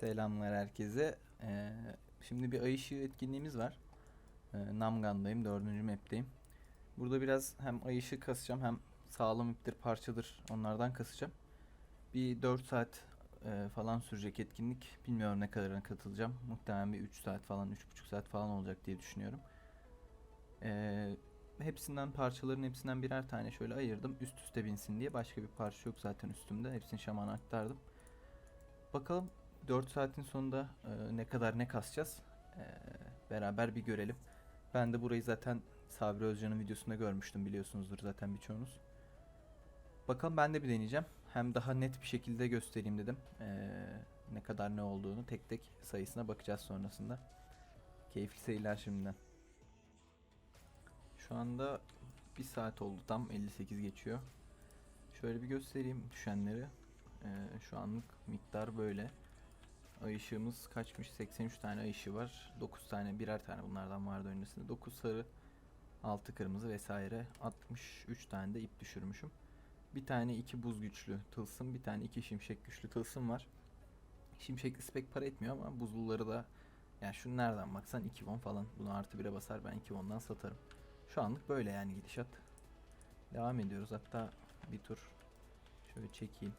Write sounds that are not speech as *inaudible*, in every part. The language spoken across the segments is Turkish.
Selamlar herkese. Ee, şimdi bir ay ışığı etkinliğimiz var. Ee, Namgan'dayım, dördüncü map'teyim. Burada biraz hem ay ışığı kasacağım hem sağlam iptir, parçadır onlardan kasacağım. Bir 4 saat e, falan sürecek etkinlik. Bilmiyorum ne kadarına katılacağım. Muhtemelen bir 3 saat falan, 3,5 saat falan olacak diye düşünüyorum. Ee, hepsinden parçaların hepsinden birer tane şöyle ayırdım. Üst üste binsin diye. Başka bir parça yok zaten üstümde. Hepsini şamana aktardım. Bakalım 4 saatin sonunda e, ne kadar ne kasacağız E, beraber bir görelim. Ben de burayı zaten Sabri Özcan'ın videosunda görmüştüm biliyorsunuzdur zaten birçoğunuz. Bakalım ben de bir deneyeceğim. Hem daha net bir şekilde göstereyim dedim. E, ne kadar ne olduğunu tek tek sayısına bakacağız sonrasında. Keyifli seyirler şimdiden. Şu anda 1 saat oldu tam 58 geçiyor. Şöyle bir göstereyim düşenleri. Ee, şu anlık miktar böyle. Ay ışığımız kaçmış? 83 tane ay ışığı var. 9 tane birer tane bunlardan vardı öncesinde. 9 sarı, 6 kırmızı vesaire. 63 tane de ip düşürmüşüm. Bir tane iki buz güçlü tılsım, bir tane iki şimşek güçlü tılsım var. Şimşeklisi pek para etmiyor ama buzluları da yani şunu nereden baksan 2 won falan. Bunu artı 1'e basar ben 2 won'dan satarım. Şu anlık böyle yani gidişat. Devam ediyoruz hatta bir tur şöyle çekeyim.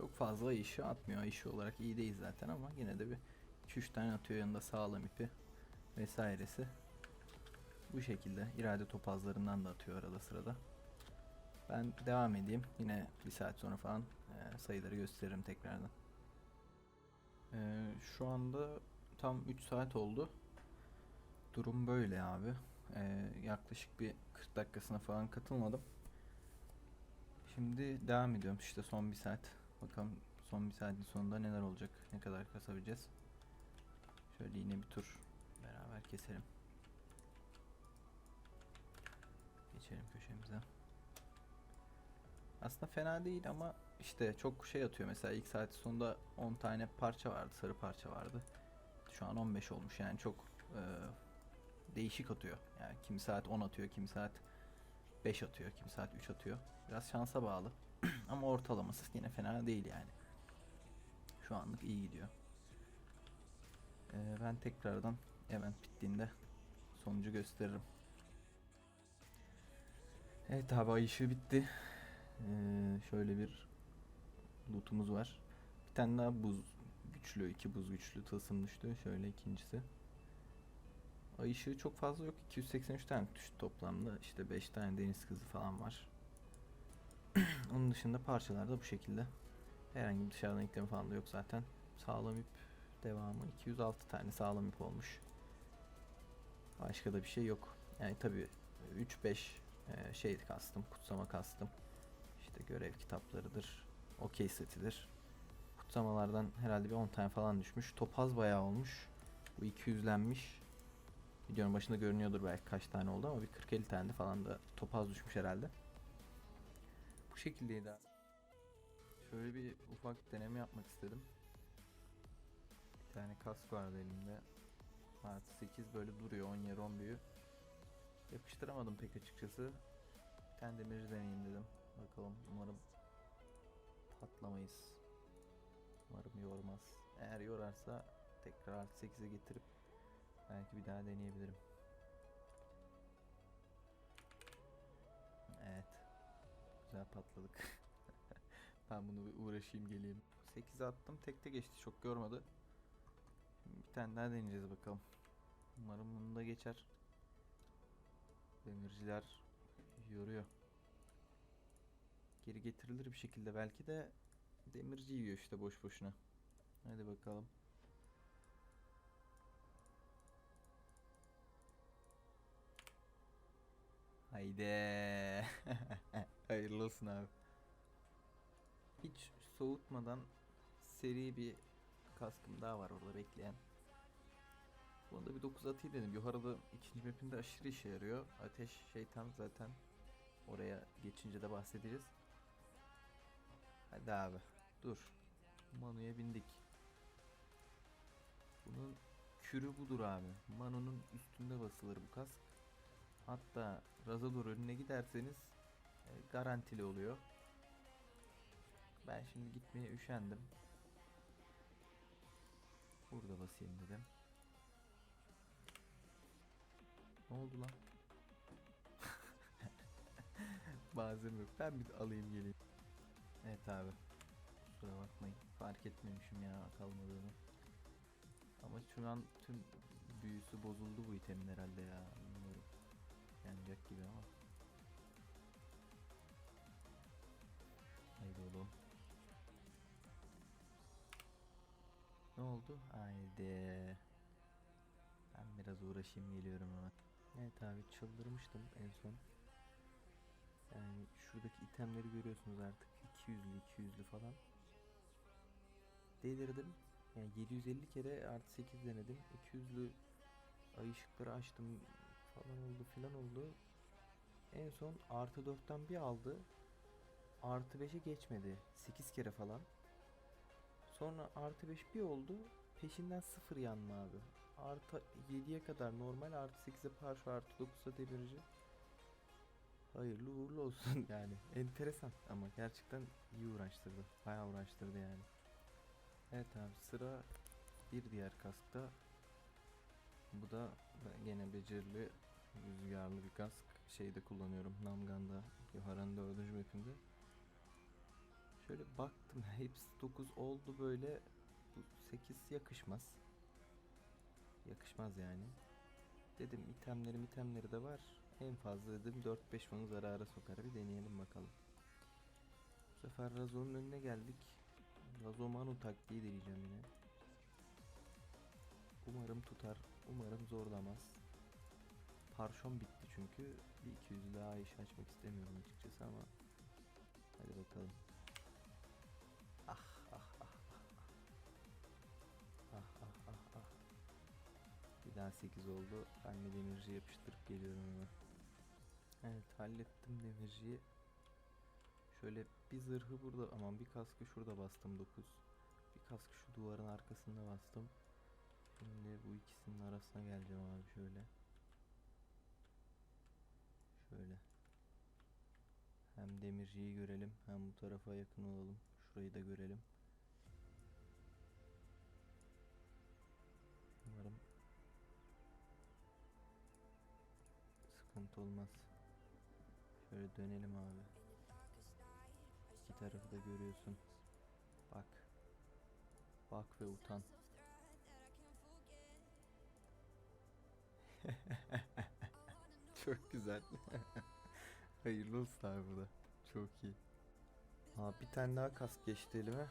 Çok fazla işi atmıyor. İşi olarak iyi değil zaten ama yine de bir 2-3 tane atıyor yanında sağlam ipi vesairesi. Bu şekilde irade topazlarından da atıyor arada sırada. Ben devam edeyim. Yine bir saat sonra falan e, sayıları gösteririm tekrardan. E, şu anda tam 3 saat oldu. Durum böyle abi. E, yaklaşık bir 40 dakikasına falan katılmadım. Şimdi devam ediyorum işte son bir saat. Bakalım son bir saatin sonunda neler olacak, ne kadar kasabileceğiz. Şöyle yine bir tur beraber keselim. Geçelim köşemize. Aslında fena değil ama işte çok şey atıyor mesela ilk saat sonunda 10 tane parça vardı, sarı parça vardı. Şu an 15 olmuş yani çok e, değişik atıyor. Yani kimi saat 10 atıyor, kimi saat 5 atıyor, kimi saat 3 atıyor. Biraz şansa bağlı. *clears throat* Ama ortalaması yine fena değil yani. Şu anlık iyi gidiyor. Ee, ben tekrardan event bittiğinde sonucu gösteririm. Evet abi ay ışığı bitti. Ee, şöyle bir lootumuz var. Bir tane daha buz güçlü, iki buz güçlü tılsım düştü. Şöyle ikincisi. Ay ışığı çok fazla yok. 283 tane düştü toplamda. İşte 5 tane deniz kızı falan var. *clears throat* Onun dışında parçalar da bu şekilde. Herhangi bir dışarıdan ekleme falan da yok zaten. Sağlam ip devamı 206 tane sağlam ip olmuş. Başka da bir şey yok. Yani tabi 3-5 e, şey kastım, kutsama kastım. İşte görev kitaplarıdır, okey setidir. Kutsamalardan herhalde bir 10 tane falan düşmüş. Topaz bayağı olmuş. Bu 200'lenmiş. Videonun başında görünüyordur belki kaç tane oldu ama bir 40-50 tane de falan da topaz düşmüş herhalde. Şekildeydi. abi. Şöyle bir ufak deneme yapmak istedim. Bir tane kask vardı elimde. Artı 8 böyle duruyor 10 yer 10 büyü. Yapıştıramadım pek açıkçası. Bir tane demir deneyeyim dedim. Bakalım umarım patlamayız. Umarım yormaz. Eğer yorarsa tekrar artı 8'e getirip belki bir daha deneyebilirim. Güzel patladık. *laughs* ben bunu uğraşayım geleyim. 8'e attım tek de geçti çok görmedi. Bir tane daha deneyeceğiz bakalım. Umarım bunu da geçer. Demirciler yoruyor. Geri getirilir bir şekilde belki de demirci yiyor işte boş boşuna. Hadi bakalım. Haydi. *laughs* Hayırlı olsun abi. Hiç soğutmadan seri bir kaskım daha var orada bekleyen. Bunu da bir 9 atayım dedim. Yukarıda ikinci mapinde aşırı işe yarıyor. Ateş şeytan zaten Oraya geçince de bahsedeceğiz. Hadi abi dur. Manu'ya bindik. Bunun kürü budur abi. Manu'nun üstünde basılır bu kask. Hatta Razador önüne giderseniz garantili oluyor. Ben şimdi gitmeye üşendim. Burada basayım dedim. Ne oldu lan? *laughs* Bazen yok. Ben bir alayım geleyim. Evet abi. Kusura bakmayın. Fark etmemişim ya kalmadığını. Ama şu an tüm büyüsü bozuldu bu itemin herhalde ya. Bilmiyorum. Yanacak gibi ama. Ne oldu? Haydi. Ben biraz uğraşayım geliyorum hemen. Evet abi çıldırmıştım en son. Yani şuradaki itemleri görüyorsunuz artık 200'lü 200'lü falan. Delirdim. Yani 750 kere artı 8 denedim. 200'lü ay ışıkları açtım falan oldu filan oldu. En son artı 4'ten bir aldı. Artı 5'e geçmedi. 8 kere falan. Sonra artı 5 bir oldu. Peşinden 0 yanma abi. Artı 7'ye kadar normal artı 8'e parça artı 9'a demirci. Hayırlı uğurlu olsun *laughs* yani. Enteresan ama gerçekten iyi uğraştırdı. Bayağı uğraştırdı yani. Evet abi sıra bir diğer kaskta. Bu da gene becerili rüzgarlı bir kask. Şeyde kullanıyorum Namgan'da. Yoharan 4. mapinde. Şöyle baktım hepsi 9 oldu böyle. Bu 8 yakışmaz. Yakışmaz yani. Dedim itemleri itemleri de var. En fazla dedim 4-5 onu zarara sokar. Bir deneyelim bakalım. Bu sefer Razo'nun önüne geldik. Razo Manu taktiği deneyeceğim yine. Umarım tutar. Umarım zorlamaz. Parşom bitti çünkü. Bir 200 daha iş açmak istemiyorum açıkçası ama. Hadi bakalım. Daha 8 oldu. Ben de demirci yapıştırıp geliyorum hemen. Evet hallettim demirciyi. Şöyle bir zırhı burada aman bir kaskı şurada bastım 9. Bir kaskı şu duvarın arkasında bastım. Şimdi bu ikisinin arasına geleceğim abi şöyle. Şöyle. Hem demirciyi görelim hem bu tarafa yakın olalım. Şurayı da görelim. Olmaz. Şöyle dönelim abi. İki tarafı da görüyorsun. Bak. Bak ve utan. *laughs* Çok güzel. *laughs* Hayırlı olsun abi bu da. Çok iyi. Aa, bir tane daha kask geçti elime.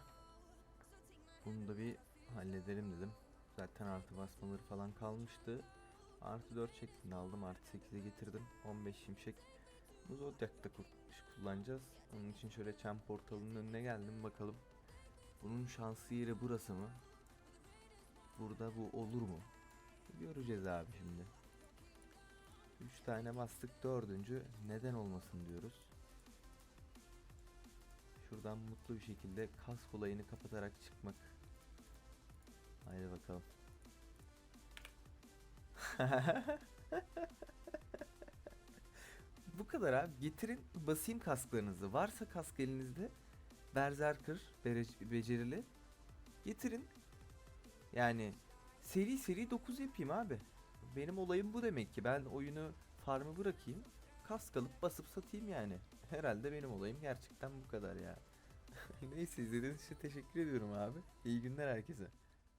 Bunu da bir halledelim dedim. Zaten artı basmaları falan kalmıştı. Artı 4 şeklinde aldım. Artı 8'e getirdim. 15 şimşek. Bu Zodiac'ta ku- kullanacağız. Onun için şöyle çem portalının önüne geldim bakalım. Bunun şansı yeri burası mı? Burada bu olur mu? Göreceğiz abi şimdi. 3 tane bastık dördüncü neden olmasın diyoruz. Şuradan mutlu bir şekilde kask olayını kapatarak çıkmak. Haydi bakalım. *laughs* Bu kadar abi. Getirin basayım kasklarınızı. Varsa kask elinizde Berserker becerili. Getirin. Yani seri seri 9 yapayım abi. Benim olayım bu demek ki. Ben oyunu farmı bırakayım. Kask alıp basıp satayım yani. Herhalde benim olayım gerçekten bu kadar ya. *laughs* Neyse izlediğiniz için teşekkür ediyorum abi. İyi günler herkese.